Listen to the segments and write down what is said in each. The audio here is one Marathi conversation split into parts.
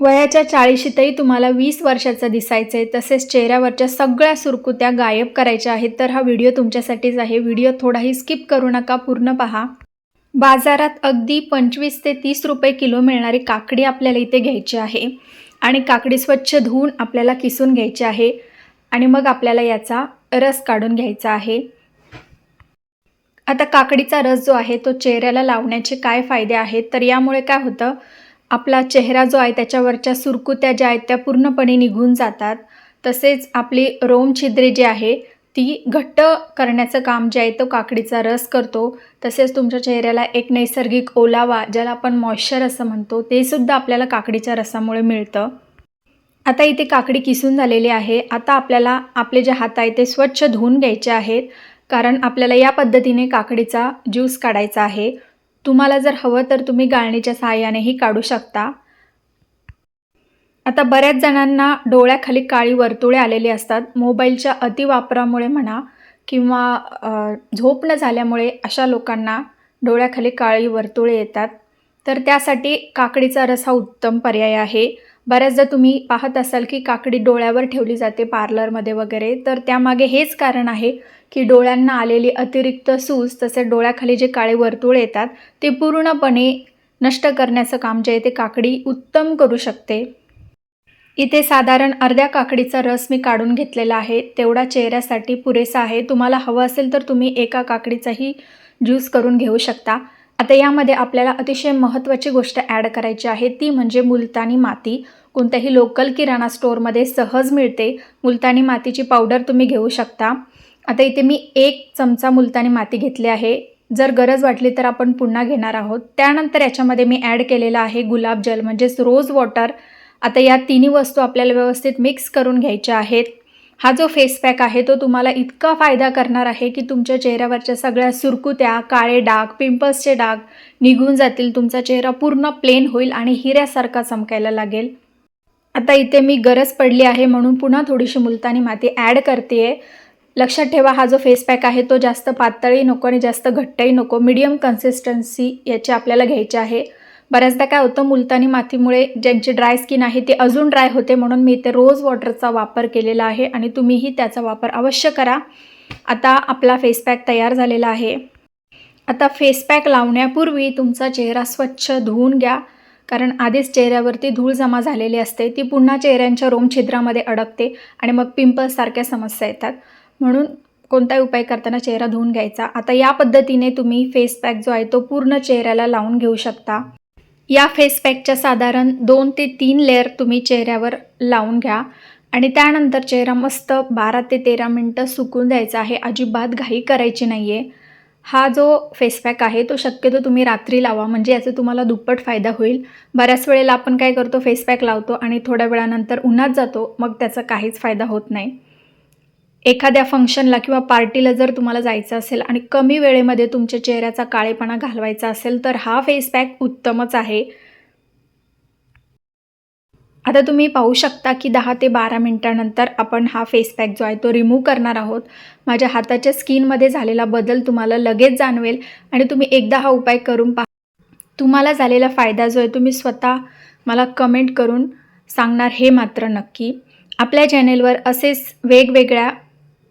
वयाच्या चाळीशीतही तुम्हाला वीस वर्षाचं दिसायचं आहे तसेच चेहऱ्यावरच्या सगळ्या सुरकुत्या गायब करायच्या आहेत. तर हा व्हिडिओ तुमच्यासाठीच आहे. व्हिडिओ थोडाही स्किप करू नका. पूर्ण पहा. बाजारात अगदी पंचवीस ते तीस रुपये किलो मिळणारी काकडी आपल्याला इथे घ्यायची आहे. आणि काकडी स्वच्छ धुवून आपल्याला किसून घ्यायची आहे. आणि मग आपल्याला याचा रस काढून घ्यायचा आहे. आता काकडीचा रस जो आहे तो चेहऱ्याला लावण्याचे काय फायदे आहेत? तर यामुळे काय होतं? आपला चेहरा जो आहे त्याच्यावरच्या सुरकुत्या ज्या आहेत त्या पूर्णपणे निघून जातात. तसेच आपली रोमछिद्रे जी आहे ती घट्ट करण्याचं काम जे आहे तो काकडीचा रस करतो. तसेच तुमच्या चेहऱ्याला एक नैसर्गिक ओलावा ज्याला आपण मॉइश्चर असं म्हणतो ते सुद्धा आपल्याला काकडीच्या रसामुळे मिळतं. आता इथे काकडी किसून झालेली आहे. आता आपल्याला आपले जे हात आहे ते स्वच्छ धुवून घ्यायचे आहेत. कारण आपल्याला या पद्धतीने काकडीचा ज्यूस काढायचा आहे. तुम्हाला जर हवं तर तुम्ही गाळणीच्या सहाय्यानेही काढू शकता. आता बऱ्याच जणांना डोळ्याखाली काळी वर्तुळे आलेली असतात. मोबाईलच्या अतिवापरामुळे म्हणा किंवा झोप न झाल्यामुळे अशा लोकांना डोळ्याखाली काळी वर्तुळे येतात. तर त्यासाठी काकडीचा रस हा उत्तम पर्याय आहे. बऱ्याचदा तुम्ही पाहत असाल की काकडी डोळ्यावर ठेवली जाते पार्लरमध्ये वगैरे तर त्यामागे हेच कारण आहे. की डोळ्यांना आलेली अतिरिक्त सूज तसेच डोळ्याखाली जे काळे वर्तुळ येतात ते पूर्णपणे नष्ट करण्याचं काम जे आहे ते काकडी उत्तम करू शकते. इथे साधारण अर्ध्या काकडीचा रस मी काढून घेतलेला आहे. तेवढा चेहऱ्यासाठी पुरेसा आहे. तुम्हाला हवं असेल तर तुम्ही एका काकडीचाही ज्यूस करून घेऊ शकता. आता यामध्ये आपल्याला अतिशय महत्त्वाची गोष्ट ॲड करायची आहे. ती म्हणजे मुलतानी माती. कोणत्याही लोकल किराणा स्टोअरमध्ये सहज मिळते. मुलतानी मातीची पावडर तुम्ही घेऊ शकता. आता इथे मी एक चमचा मुलतानी माती घेतली आहे. जर गरज वाटली तर आपण पुन्हा घेणार आहोत. त्यानंतर याच्यामध्ये मी ॲड केलेला आहे गुलाब जल म्हणजेच रोज वॉटर आता या तिन्ही वस्तू आपल्याला व्यवस्थित मिक्स करून घ्यायच्या आहेत. हा जो फेस पॅक आहे तो तुम्हाला इतका फायदा करणार आहे की तुमच्या चेहऱ्यावरच्या सगळ्या सुरकुत्या काळे डाग पिंपल्सचे डाग निघून जातील तुमचा चेहरा पूर्ण प्लेन होईल आणि हिऱ्यासारखा चमकायला लागेल. आता इथे मी गरज पडली आहे म्हणून पुन्हा थोडीशी मुलतानी माती ॲड करते आहे लक्षात ठेवा हा जो फेस पॅक आहे तो जास्त पातळही नको आणि जास्त घट्टही नको. मिडियम कन्सिस्टन्सी याची आपल्याला घ्यायची आहे. बऱ्याचदा काय होतं मुलतानी मातीमुळे ज्यांची ड्राय स्किन आहे ती अजून ड्राय होते म्हणून मी इथे रोज वॉटरचा वापर केलेला आहे आणि तुम्हीही त्याचा वापर अवश्य करा. आता आपला फेस पॅक तयार झालेला आहे. आता फेस पॅक लावण्यापूर्वी तुमचा चेहरा स्वच्छ धुवून घ्या. कारण आधीच चेहऱ्यावरती धूळ जमा झालेली असते ती पुन्हा चेहऱ्यांच्या रोमछिद्रामध्ये अडकते आणि मग पिंपल्ससारख्या समस्या येतात. म्हणून कोणताही उपाय करताना चेहरा धुवून घ्यायचा. आता या पद्धतीने तुम्ही फेस पॅक जो आहे तो पूर्ण चेहऱ्याला लावून घेऊ शकता. या फेस पॅकच्या साधारण दोन ते तीन लेअर तुम्ही चेहऱ्यावर लावून घ्या. आणि त्यानंतर चेहरा मस्त बारा ते तेरा मिनटं सुकून द्यायचा आहे. अजिबात घाई करायची नाही आहे हा जो फेस पॅक आहे तो शक्यतो तुम्ही रात्री लावा. म्हणजे याचा तुम्हाला दुप्पट फायदा होईल. बऱ्याच वेळेला आपण काय करतो फेस पॅक लावतो आणि थोड्या वेळानंतर उन्हात जातो. मग त्याचा काहीच फायदा होत नाही. एखाद्या फंक्शनला किंवा पार्टीला जर तुम्हाला जायचं असेल आणि कमी वेळेमध्ये तुमच्या चेहऱ्याचा काळेपणा घालवायचा असेल तर हा फेस पॅक उत्तमच आहे. आता तुम्ही पाहू शकता की दहा ते बारा मिनटानंतर आपण हा फेस पॅक जो आहे तो रिमूव्ह करणार आहोत. माझ्या हाताच्या स्किनमध्ये झालेला बदल तुम्हाला लगेच जाणवेल आणि तुम्ही एकदा हा उपाय करून पहा. तुम्हाला झालेला फायदा जो आहे तुम्ही स्वतः मला कमेंट करून सांगणार हे मात्र नक्की. आपल्या चॅनेलवर असेच वेगवेगळ्या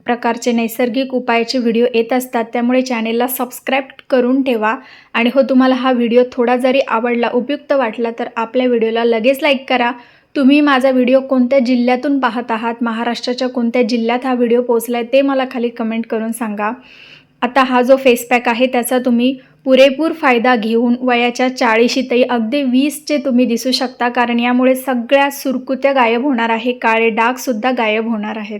प्रकारचे नैसर्गिक उपायाचे व्हिडिओ येत असतात त्यामुळे चॅनेलला सबस्क्राईब करून ठेवा. आणि हो तुम्हाला हा व्हिडिओ थोडा जरी आवडला उपयुक्त वाटला तर आपल्या व्हिडिओला लगेच लाईक करा. तुम्ही माझा व्हिडिओ कोणत्या जिल्ह्यातून पाहत आहात महाराष्ट्राच्या कोणत्या जिल्ह्यात हा व्हिडिओ पोचला आहे ते मला खाली कमेंट करून सांगा. आता हा जो फेस पॅक आहे त्याचा तुम्ही पुरेपूर फायदा घेऊन वयाच्या चाळीशीतही अगदी वीसचे तुम्ही दिसू शकता कारण यामुळे सगळ्या सुरकुत्या गायब होणार आहे काळे डागसुद्धा गायब होणार आहेत.